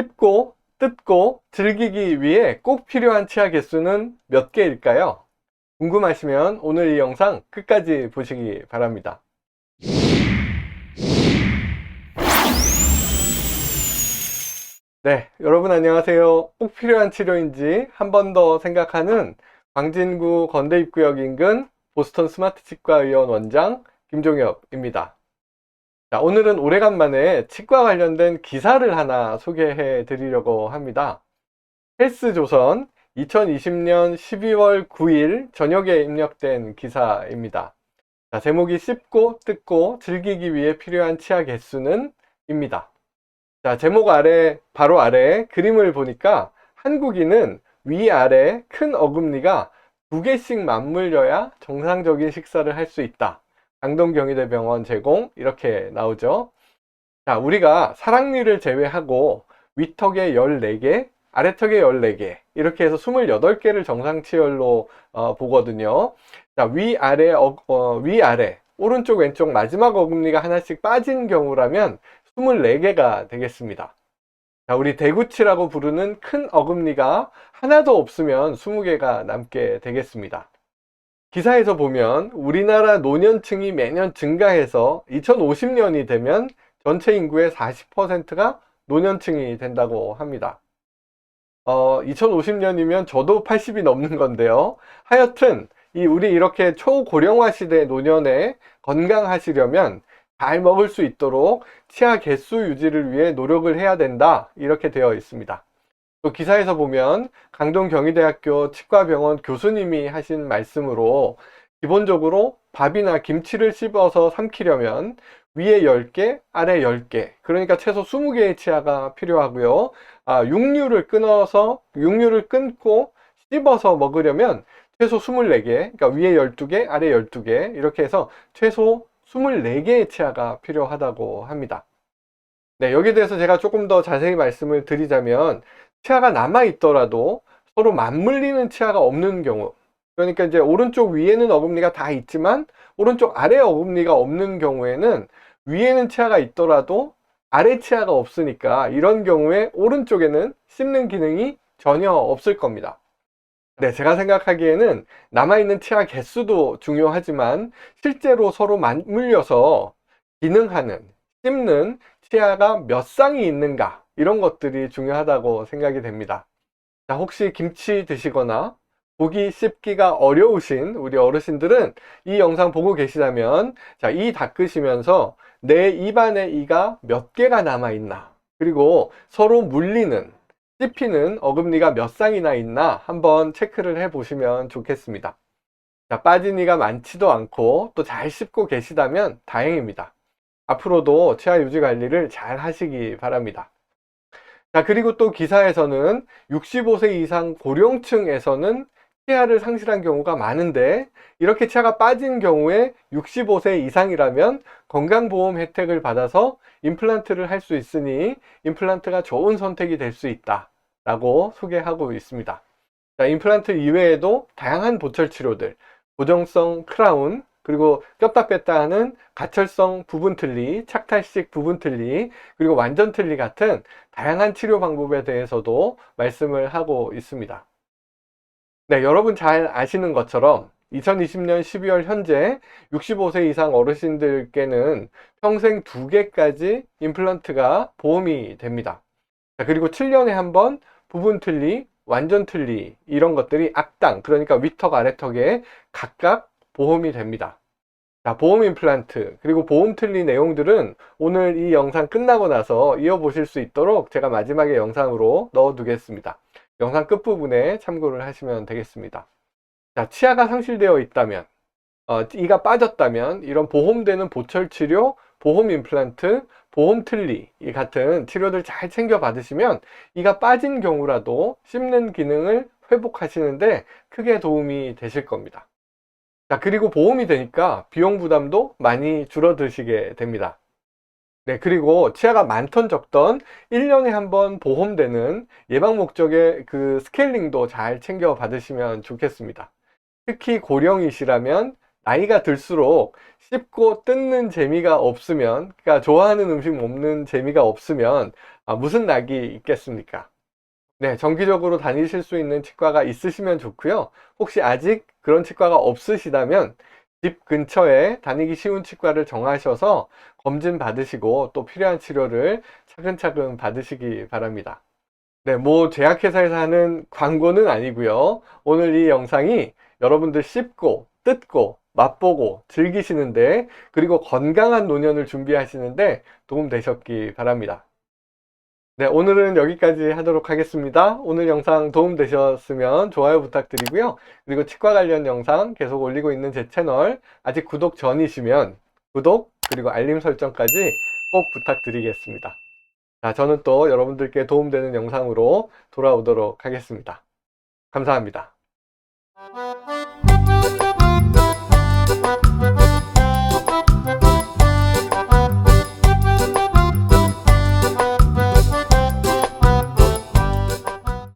씹고 뜯고 즐기기 위해 꼭 필요한 치아 개수는 몇 개일까요? 궁금하시면 오늘 이 영상 끝까지 보시기 바랍니다. 네, 여러분 안녕하세요. 꼭 필요한 치료인지 한 번 더 생각하는 광진구 건대입구역 인근 보스턴 스마트 치과 의원 원장 김종엽입니다. 자, 오늘은 오래간만에 치과 관련된 기사를 하나 소개해 드리려고 합니다. 헬스조선 2020년 12월 9일 저녁에 입력된 기사입니다. 자, 제목이 씹고 뜯고 즐기기 위해 필요한 치아 개수는 입니다. 자, 제목 아래, 바로 아래 그림을 보니까 한국인은 위아래 큰 어금니가 두 개씩 맞물려야 정상적인 식사를 할 수 있다. 강동경희대병원 제공 이렇게 나오죠. 자, 우리가 사랑니를 제외하고 윗턱에 14개, 아래턱에 14개 이렇게 해서 28개를 정상치열로 어, 보거든요. 자, 위아래 어, 어, 위아래 오른쪽 왼쪽 마지막 어금니가 하나씩 빠진 경우라면 24개가 되겠습니다. 자, 우리 대구치라고 부르는 큰 어금니가 하나도 없으면 20개가 남게 되겠습니다. 기사에서 보면 우리나라 노년층이 매년 증가해서 2050년이 되면 전체 인구의 40%가 노년층이 된다고 합니다. 어, 2050년이면 저도 80이 넘는 건데요. 하여튼 이 우리 이렇게 초고령화 시대 노년에 건강하시려면 잘 먹을 수 있도록 치아 개수 유지를 위해 노력을 해야 된다. 이렇게 되어 있습니다. 또 기사에서 보면 강동 경희대학교 치과병원 교수님이 하신 말씀으로 기본적으로 밥이나 김치를 씹어서 삼키려면 위에 10개, 아래 10개, 그러니까 최소 20개의 치아가 필요하고요. 아, 육류를 끊어서, 육류를 끊고 씹어서 먹으려면 최소 24개, 그러니까 위에 12개, 아래 12개, 이렇게 해서 최소 24개의 치아가 필요하다고 합니다. 네, 여기에 대해서 제가 조금 더 자세히 말씀을 드리자면, 치아가 남아 있더라도 서로 맞물리는 치아가 없는 경우, 그러니까 이제 오른쪽 위에는 어금니가 다 있지만, 오른쪽 아래 어금니가 없는 경우에는 위에는 치아가 있더라도 아래 치아가 없으니까 이런 경우에 오른쪽에는 씹는 기능이 전혀 없을 겁니다. 네, 제가 생각하기에는 남아있는 치아 개수도 중요하지만 실제로 서로 맞물려서 기능하는, 씹는 치아가 몇 쌍이 있는가 이런 것들이 중요하다고 생각이 됩니다. 자, 혹시 김치 드시거나 고기 씹기가 어려우신 우리 어르신들은 이 영상 보고 계시다면 자, 이 닦으시면서 내 입안에 이가 몇 개가 남아 있나 그리고 서로 물리는 씹히는 어금니가 몇 쌍이나 있나 한번 체크를 해 보시면 좋겠습니다. 자, 빠진 이가 많지도 않고 또 잘 씹고 계시다면 다행입니다. 앞으로도 치아 유지 관리를 잘 하시기 바랍니다. 자, 그리고 또 기사에서는 65세 이상 고령층에서는 치아를 상실한 경우가 많은데 이렇게 치아가 빠진 경우에 65세 이상이라면 건강보험 혜택을 받아서 임플란트를 할 수 있으니 임플란트가 좋은 선택이 될 수 있다 라고 소개하고 있습니다. 자, 임플란트 이외에도 다양한 보철 치료들, 고정성 크라운, 그리고 꼈다 뺐다 하는 가철성 부분 틀니, 착탈식 부분 틀니, 그리고 완전 틀니 같은 다양한 치료 방법에 대해서도 말씀을 하고 있습니다. 네, 여러분 잘 아시는 것처럼 2020년 12월 현재 65세 이상 어르신들께는 평생 두 개까지 임플란트가 보험이 됩니다. 자, 그리고 7년에 한 번 부분 틀니, 완전 틀니 이런 것들이 악당, 그러니까 위턱 아래턱에 각각 보험이 됩니다. 자, 보험 임플란트, 그리고 보험 틀니 내용들은 오늘 이 영상 끝나고 나서 이어보실 수 있도록 제가 마지막에 영상으로 넣어 두겠습니다. 영상 끝부분에 참고를 하시면 되겠습니다. 자, 치아가 상실되어 있다면, 어, 이가 빠졌다면 이런 보험되는 보철 치료, 보험 임플란트, 보험 이 같은 치료들 잘 챙겨 받으시면 이가 빠진 경우라도 씹는 기능을 회복하시는데 크게 도움이 되실 겁니다. 자, 그리고 보험이 되니까 비용 부담도 많이 줄어드시게 됩니다. 네, 그리고 치아가 많던 적던 1년에 한 번 보험되는 예방 목적의 그 스케일링도 잘 챙겨 받으시면 좋겠습니다. 특히 고령이시라면 나이가 들수록 씹고 뜯는 재미가 없으면, 그러니까 좋아하는 음식 먹는 재미가 없으면 아, 무슨 낙이 있겠습니까? 네, 정기적으로 다니실 수 있는 치과가 있으시면 좋고요. 혹시 아직 그런 치과가 없으시다면 집 근처에 다니기 쉬운 치과를 정하셔서 검진 받으시고 또 필요한 치료를 차근차근 받으시기 바랍니다. 네, 뭐 제약회사에서 하는 광고는 아니고요. 오늘 이 영상이 여러분들 씹고 뜯고 맛보고 즐기시는데 그리고 건강한 노년을 준비하시는데 도움 되셨기 바랍니다. 네, 오늘은 여기까지 하도록 하겠습니다. 오늘 영상 도움 되셨으면 좋아요 부탁드리고요. 그리고 치과 관련 영상 계속 올리고 있는 제 채널 아직 구독 전이시면 구독 그리고 알림 설정까지 꼭 부탁드리겠습니다. 자, 저는 또 여러분들께 도움되는 영상으로 돌아오도록 하겠습니다. 감사합니다.